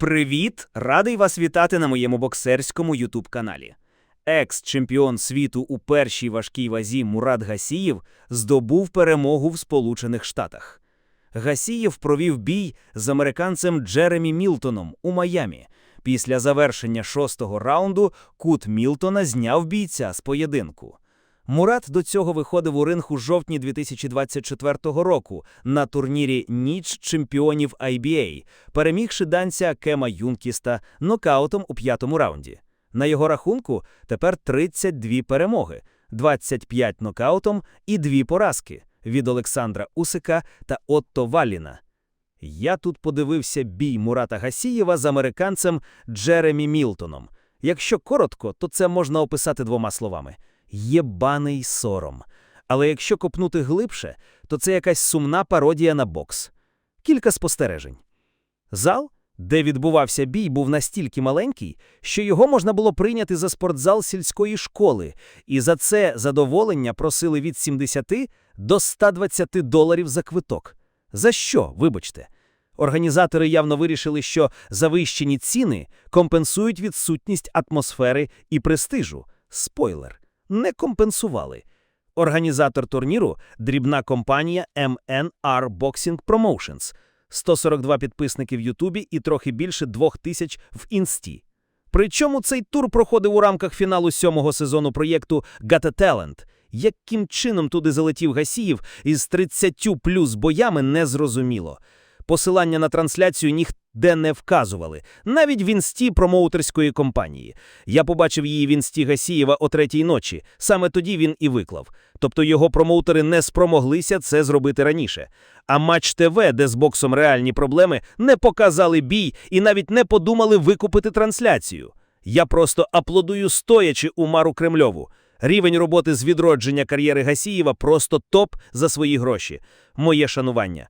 Привіт! Радий вас вітати на моєму боксерському ютуб-каналі. Екс-чемпіон світу у першій важкій вазі Мурат Гасієв здобув перемогу в Сполучених Штатах. Гасієв провів бій з американцем Джеремі Мілтоном у Майамі. Після завершення шостого раунду кут Мілтона зняв бійця з поєдинку. Мурат до цього виходив у ринг у жовтні 2024 року на турнірі Ніч чемпіонів IBA, перемігши данця Кема Юнкіста нокаутом у п'ятому раунді. На його рахунку тепер 32 перемоги, 25 нокаутом і 2 поразки від Олександра Усика та Отто Валіна. Я тут подивився бій Мурата Гасієва з американцем Джеремі Мілтоном. Якщо коротко, то це можна описати двома словами – єбаний сором. Але якщо копнути глибше, то це якась сумна пародія на бокс. Кілька спостережень. Зал, де відбувався бій, був настільки маленький, що його можна було прийняти за спортзал сільської школи, і за це задоволення просили від 70 до 120 доларів за квиток. За що, вибачте? Організатори явно вирішили, що завищені ціни компенсують відсутність атмосфери і престижу. Спойлер не компенсували. Організатор турніру – дрібна компанія MNR Boxing Promotions, 142 підписники в Ютубі і трохи більше 2000 в Інсті. Причому цей тур проходив у рамках фіналу сьомого сезону проєкту Got Talent. Яким чином туди залетів Гасіїв із 30 плюс боями незрозуміло. Посилання на трансляцію ніде не вказували, навіть в інсті промоутерської компанії. Я побачив її в інсті Гасієва о третій ночі. Саме тоді він і виклав. Тобто його промоутери не спромоглися це зробити раніше. А матч ТВ, де з боксом реальні проблеми, не показали бій і навіть не подумали викупити трансляцію. Я просто аплодую стоячи Умару Кремльову. Рівень роботи з відродження кар'єри Гасієва просто топ за свої гроші. Моє шанування.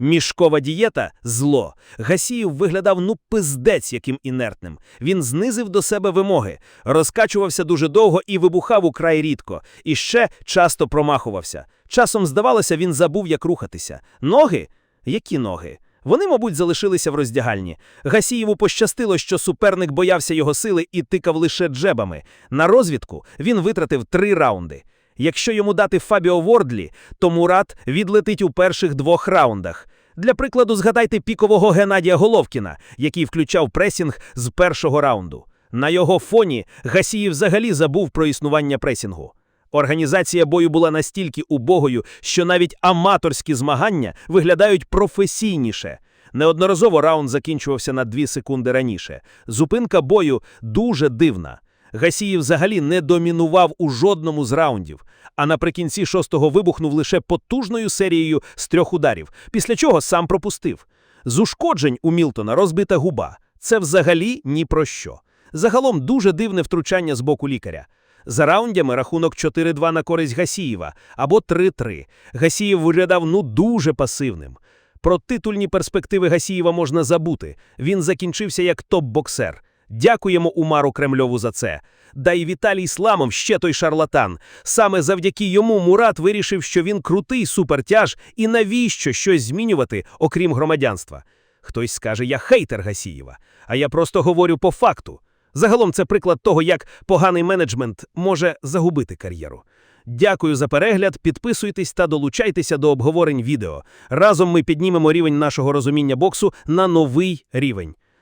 Мішкова дієта зло. Гасіїв виглядав ну пиздець яким інертним. Він знизив до себе вимоги, розкачувався дуже довго і вибухав украй рідко, і ще часто промахувався. Часом, здавалося, він забув, як рухатися. Ноги? Які ноги? Вони, мабуть, залишилися в роздягальні. Гасієву пощастило, що суперник боявся його сили і тикав лише джебами. На розвідку він витратив три раунди. Якщо йому дати Фабіо Вордлі, то Мурат відлетить у перших двох раундах. Для прикладу, згадайте пікового Геннадія Головкіна, який включав пресінг з першого раунду. На його фоні Гасіїв взагалі забув про існування пресінгу. Організація бою була настільки убогою, що навіть аматорські змагання виглядають професійніше. Неодноразово раунд закінчувався на дві секунди раніше. Зупинка бою дуже дивна. Гасіїв взагалі не домінував у жодному з раундів, а наприкінці шостого вибухнув лише потужною серією з трьох ударів, після чого сам пропустив. З ушкоджень у Мілтона розбита губа. Це взагалі ні про що. Загалом дуже дивне втручання з боку лікаря. За раундями рахунок 4-2 на користь Гасієва або 3-3. Гасієв виглядав ну дуже пасивним. Про титульні перспективи Гасієва можна забути. Він закінчився як топ-боксер. Дякуємо Умару Кремльову за це. Да й Віталій Сламов ще той шарлатан. Саме завдяки йому Мурат вирішив, що він крутий супертяж і навіщо щось змінювати, окрім громадянства. Хтось скаже, я хейтер Гасієва, а я просто говорю по факту. Загалом це приклад того, як поганий менеджмент може загубити кар'єру. Дякую за перегляд, підписуйтесь та долучайтеся до обговорень відео. Разом ми піднімемо рівень нашого розуміння боксу на новий рівень.